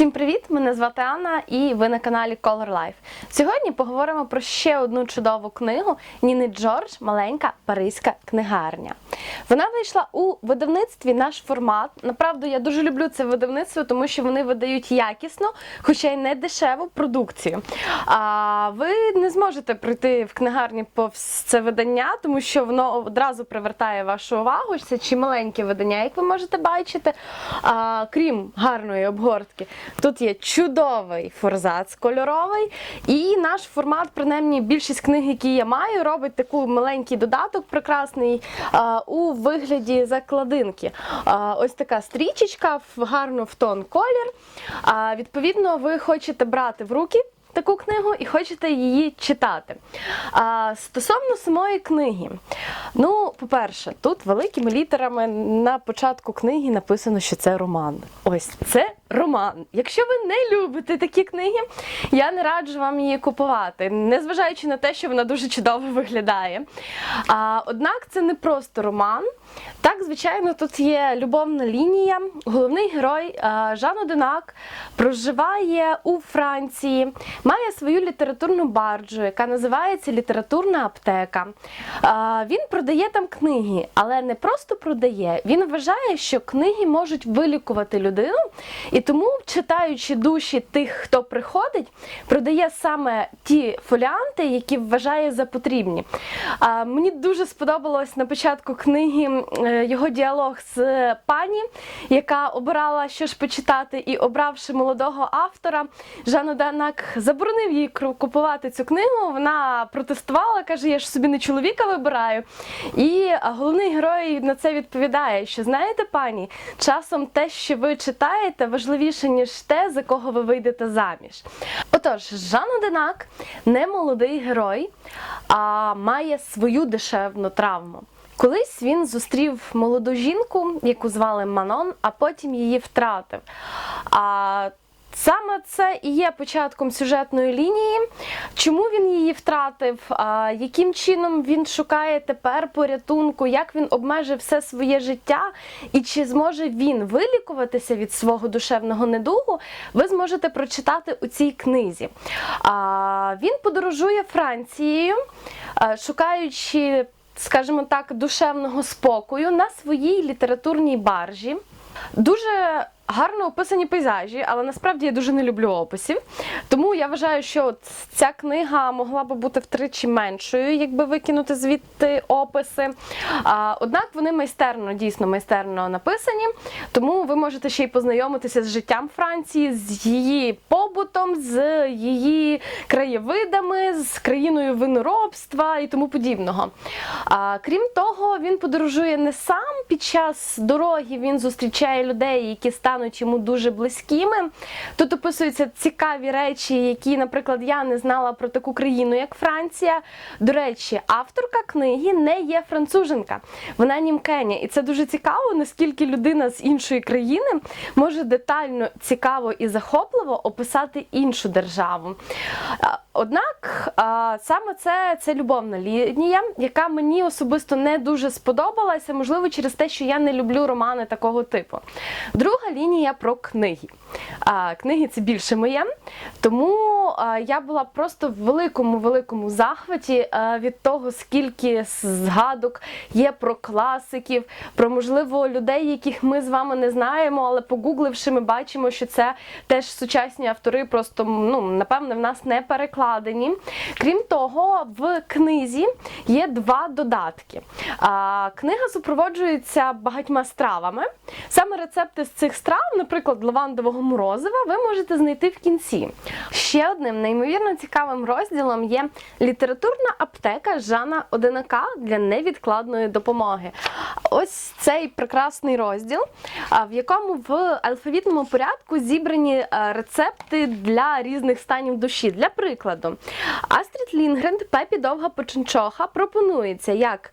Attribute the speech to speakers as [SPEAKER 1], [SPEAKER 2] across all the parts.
[SPEAKER 1] Всім привіт! Мене звати Анна і ви на каналі Color Life. Сьогодні поговоримо про ще одну чудову книгу Ніни Джордж Маленька Паризька книгарня. Вона вийшла у видавництві наш формат. Направду, я дуже люблю це видавництво, тому що вони видають якісно, хоча й не дешеву продукцію. А ви не зможете прийти в книгарні повз це видання, тому що воно одразу привертає вашу увагу. Це чи маленьке видання, як ви можете бачити. А, крім гарної обгортки, тут є чудовий форзац кольоровий. І наш формат, принаймні, більшість книг, які я маю, робить такий маленький додаток прекрасний у вигляді закладинки. Ось така стрічечка, гарно в тон колір. Відповідно, ви хочете брати в руки. Таку книгу і хочете її читати. Стосовно самої книги, ну, по-перше, тут великими літерами на початку книги написано, що це роман. Ось це роман. Якщо ви не любите такі книги, я не раджу вам її купувати, незважаючи на те, що вона дуже чудово виглядає. А, однак це не просто роман. Так, звичайно, тут є любовна лінія. Головний герой Жан Одинак проживає у Франції, має свою літературну барджу, яка називається Літературна аптека. Він продає там книги, але не просто продає. Він вважає, що книги можуть вилікувати людину, і тому, читаючи душі тих, хто приходить, продає саме ті фоліанти, які вважає за потрібні. А, Мені дуже сподобалось на початку книги е, його діалог з пані, яка обирала, що ж почитати, і обравши молодого автора, Жан Оданак заборонив їй купувати цю книгу. Вона протестувала, каже: Я ж собі не чоловіка вибираю. І головний герой на це відповідає: що знаєте, пані, часом те, що ви читаєте, важливіше ніж те, за кого ви вийдете заміж. Отож, Жан Одинак не молодий герой, а має свою дешевну травму. Колись він зустрів молоду жінку, яку звали Манон, а потім її втратив. А Саме це і є початком сюжетної лінії. Чому він її втратив? Яким чином він шукає тепер порятунку, як він обмежив все своє життя, і чи зможе він вилікуватися від свого душевного недугу, ви зможете прочитати у цій книзі. Він подорожує Францією, шукаючи, скажімо так, душевного спокою на своїй літературній баржі. Дуже гарно описані пейзажі, але насправді я дуже не люблю описів. Тому я вважаю, що от ця книга могла би бути втричі меншою, якби викинути звідти описи. А, однак вони майстерно, дійсно майстерно написані. Тому ви можете ще й познайомитися з життям Франції, з її побутом, з її краєвидами, з країною виноробства і тому подібного. А, крім того, він подорожує не сам під час дороги. Він зустрічає людей, які стануть йому дуже близькими. Тут описуються цікаві речі, які, наприклад, я не знала про таку країну, як Франція. До речі, авторка книги не є француженка, вона німкеня. І це дуже цікаво, наскільки людина з іншої країни може детально, цікаво і захопливо описати іншу державу. Однак саме це, це любовна лінія, яка мені особисто не дуже сподобалася, можливо, через те, що я не люблю романи такого типу. Друга лінія про книги. А, Книги це більше моє, тому а, я була просто в великому великому захваті від того, скільки згадок є про класиків, про можливо людей, яких ми з вами не знаємо, але погугливши, ми бачимо, що це теж сучасні автори, просто ну напевне в нас не перекладені. Крім того, в книзі є два додатки. Книга супроводжується багатьма стравами. Саме рецепти з цих страв, наприклад, лавандового морозива, ви можете знайти в кінці. Ще одним неймовірно цікавим розділом є літературна аптека Жана Одинака для невідкладної допомоги. Ось цей прекрасний розділ, в якому в алфавітному порядку зібрані е, рецепти для різних станів душі. Для прикладу, Астрід Лінгрен, Пепі Довга Починчоха пропонується як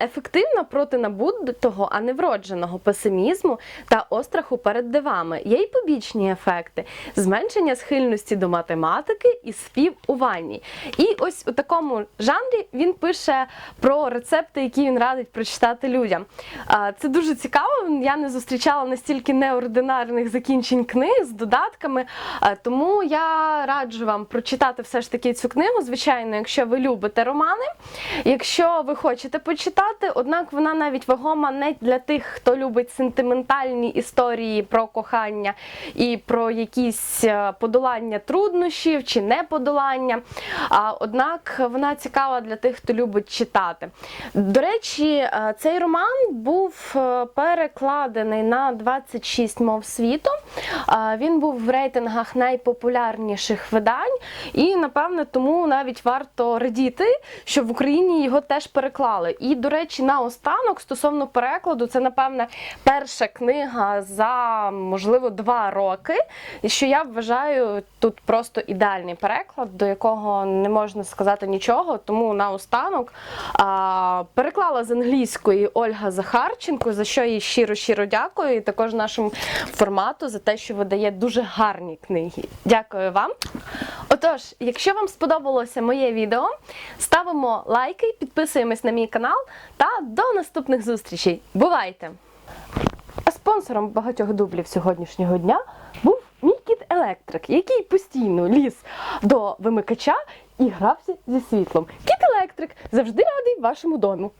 [SPEAKER 1] ефективна проти набутого, а не вродженого песимізму та остраху перед дивами. Є й побічні ефекти: зменшення схильності до математики і спів у ванні. І ось у такому жанрі він пише про рецепти, які він радить прочитати людям. Це дуже цікаво. Я не зустрічала настільки неординарних закінчень книг з додатками. Тому я раджу вам прочитати все ж таки цю книгу. Звичайно, якщо ви любите романи, якщо ви хочете почитати, однак вона навіть вагома не для тих, хто любить сентиментальні історії про кохання і про якісь е, подолання труднощів чи неподолання. А однак вона цікава для тих, хто любить читати. До речі, е, цей роман був е, перекладений на 26 мов світу. Він був в рейтингах найпопулярніших видань, і напевне тому навіть варто радіти, що в Україні його теж переклали. І, до речі, наостанок стосовно перекладу, це напевне перша книга за можливо два роки. Що я вважаю тут просто ідеальний переклад, до якого не можна сказати нічого. Тому наостанок а, переклала з англійської Ольга Захарченко, за що їй щиро щиро дякую. І також нашому формату за те, що видає дуже гарні книги. Дякую вам. Отож, якщо вам сподобалося моє відео, ставимо лайки, підписуємось на мій канал та до наступних зустрічей. Бувайте! А спонсором багатьох дублів сьогоднішнього дня був мій кіт Електрик, який постійно ліз до вимикача і грався зі світлом. Кіт Електрик завжди радий вашому дому.